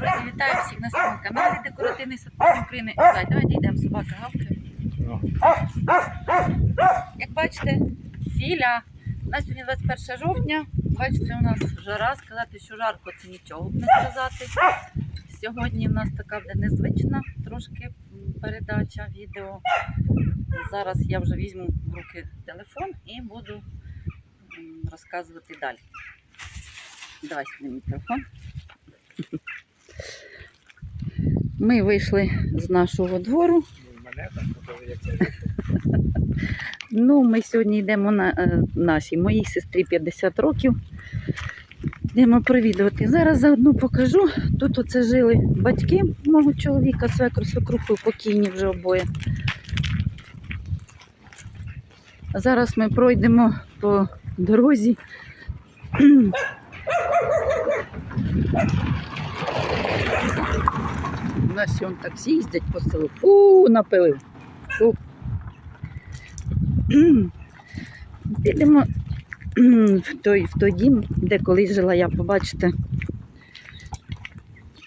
друзі, вітаю всіх на своєму каналі Декоративний сад України. Давай, давай дійдемо, собака гавкає. Як бачите, філя. У нас сьогодні 21 жовтня. Бачите, у нас жара. Сказати, що жарко це нічого б не сказати. Сьогодні в нас така буде незвична трошки передача відео. Зараз я вже візьму в руки телефон і буду розказувати далі. Давай сюди мій телефон. Ми вийшли з нашого двору. Ну, ми сьогодні йдемо на е, нашій моїй сестрі 50 років. Йдемо провідувати. Зараз заодно покажу. Тут оце жили батьки мого чоловіка, свекру, свекрухою покійні вже обоє. Зараз ми пройдемо по дорозі. Нас сьогодні таксі їздять по селу. Фу, напилив. Фу. Підемо в той, в той дім, де колись жила я, побачите,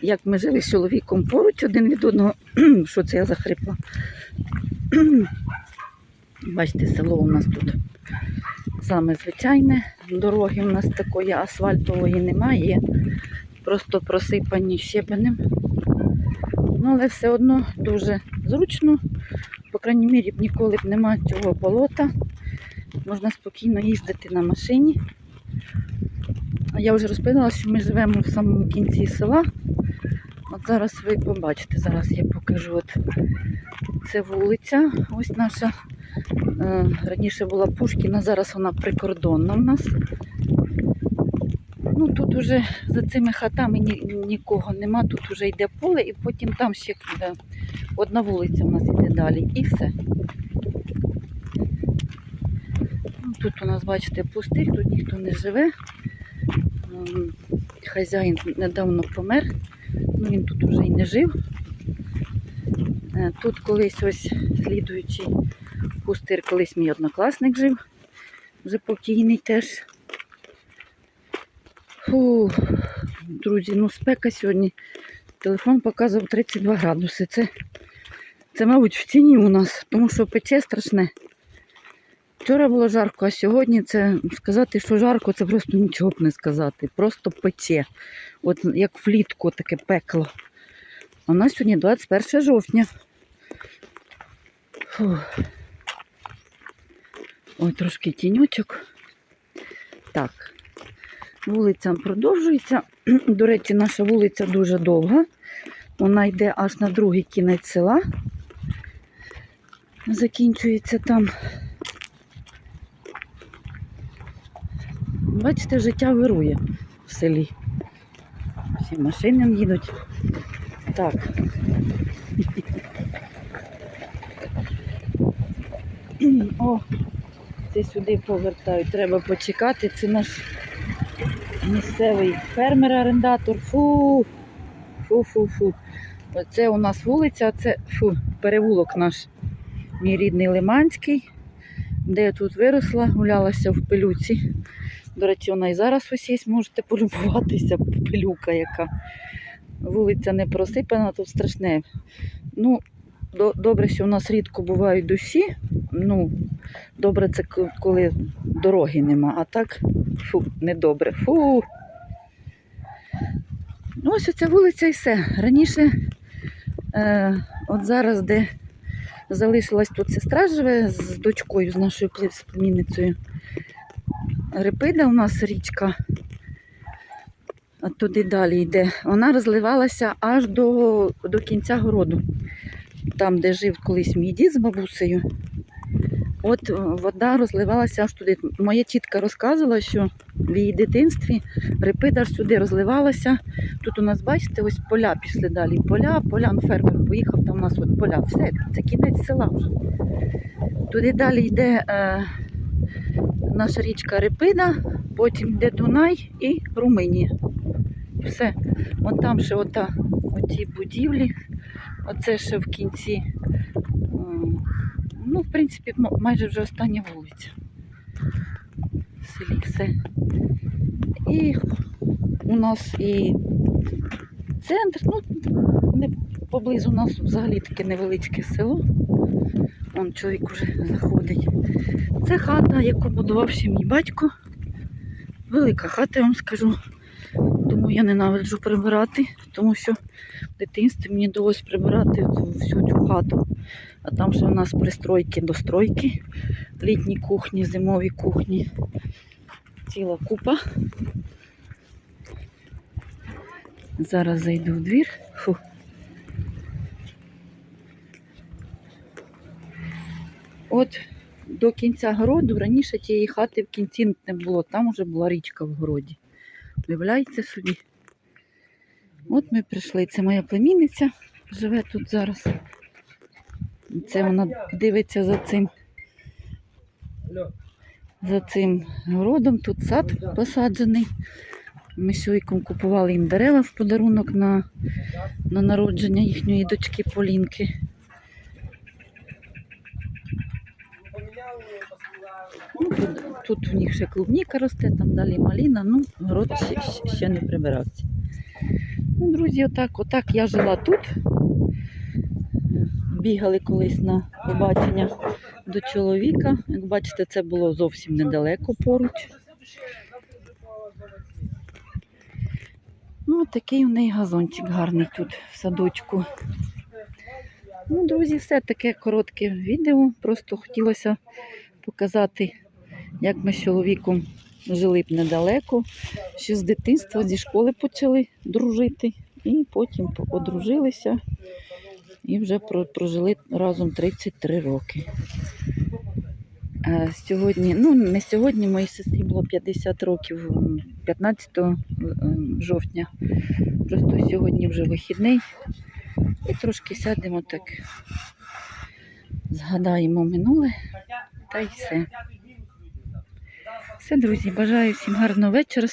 як ми жили з чоловіком поруч один від одного. Що це я захрипла? Бачите, село у нас тут саме звичайне. Дороги у нас такої асфальтової немає, просто просипані щебенем. Ну, але все одно дуже зручно. По крайній мірі ніколи б нема цього болота. Можна спокійно їздити на машині. Я вже розповідала, що ми живемо в самому кінці села. От зараз ви побачите, зараз я покажу. От це вулиця. Ось наша. Е, раніше була Пушкіна, зараз вона прикордонна в нас. Ну тут уже за цими хатами ні, нікого нема, тут вже йде поле і потім там ще е, одна вулиця у нас йде далі. І все. Ну, Тут у нас, бачите, пустир, тут ніхто не живе. Хазяїн недавно помер, ну він тут уже і не жив. Е, Тут колись ось слідуючий пустир, колись мій однокласник жив, вже покійний теж. Фу, друзі, ну спека сьогодні. Телефон показував 32 градуси. Це, це, мабуть, в ціні у нас, тому що пече страшне. Вчора було жарко, а сьогодні це сказати, що жарко, це просто нічого б не сказати. Просто пече. От як влітку таке пекло. У нас сьогодні 21 жовтня. Фу. Ой, трошки тіньочок. Так. Вулиця продовжується. До речі, наша вулиця дуже довга. Вона йде аж на другий кінець села. Закінчується там. Бачите, життя вирує в селі. Всі машини їдуть. Так. О, це сюди повертають. Треба почекати. Це наш місцевий фермер-орендатор. Фу. Фу-фу-фу. Оце у нас вулиця, це фу, перевулок наш, мій рідний Лиманський, де я тут виросла, гулялася в пилюці. До речі, вона і зараз ось є, можете полюбуватися, пилюка яка. Вулиця не просипана, тут страшне. Ну, добре, що у нас рідко бувають душі. Ну, добре, це коли дороги нема, а так фу, недобре. Фу. Ну, ось оця вулиця і все. Раніше, е, от зараз, де залишилась тут сестра живе з дочкою, з нашою племінницею. Репида у нас річка, а туди далі йде. Вона розливалася аж до, до кінця городу. Там, де жив колись мій дід з бабусею. От е, вода розливалася аж туди. Моя тітка розказувала, що в її дитинстві репида аж сюди розливалася. Тут у нас, бачите, ось поля пішли далі. Поля, поля, ну фермер поїхав, там у нас от поля. Все, це кінець села вже. Туди далі йде е, наша річка Репида, потім йде Дунай і Румунія. Все. Вон там ще ота, оті будівлі. Оце ще в кінці. Ну, в принципі, майже вже остання вулиця. В селі все. І у нас і центр. Ну, не, поблизу нас взагалі таке невеличке село. Вон чоловік уже заходить. Це хата, яку будував ще мій батько. Велика хата, я вам скажу. Тому я ненавиджу прибирати, тому що в дитинстві мені довелось прибирати всю цю хату. А там ще у нас пристройки до стройки, літні кухні, зимові кухні. Ціла купа. Зараз зайду в двір. Фу. От до кінця городу раніше тієї хати в кінці не було, там вже була річка в городі. Уявляєте собі? От ми прийшли. Це моя племінниця живе тут зараз. Це вона дивиться за цим, за цим городом. Тут сад посаджений. Ми з чоловіком купували їм дерева в подарунок на, на народження їхньої дочки Полінки. Тут, у них ще клубніка росте, там далі маліна, ну, город ще- ще не прибирався. Ну, друзі, отак, отак я жила тут. Бігали колись на побачення до чоловіка. Як бачите, це було зовсім недалеко поруч. Ну, такий у неї газончик гарний тут в садочку. Ну, друзі, все таке коротке відео. Просто хотілося показати, як ми з чоловіком жили б недалеко. Ще з дитинства, зі школи почали дружити. І потім одружилися і вже прожили разом 33 роки. Сьогодні, ну не сьогодні, моїй сестрі було 50 років, 15 жовтня. Просто сьогодні вже вихідний. І трошки сядемо так, згадаємо минуле та й все. Все, друзі, бажаю всім гарного вечора.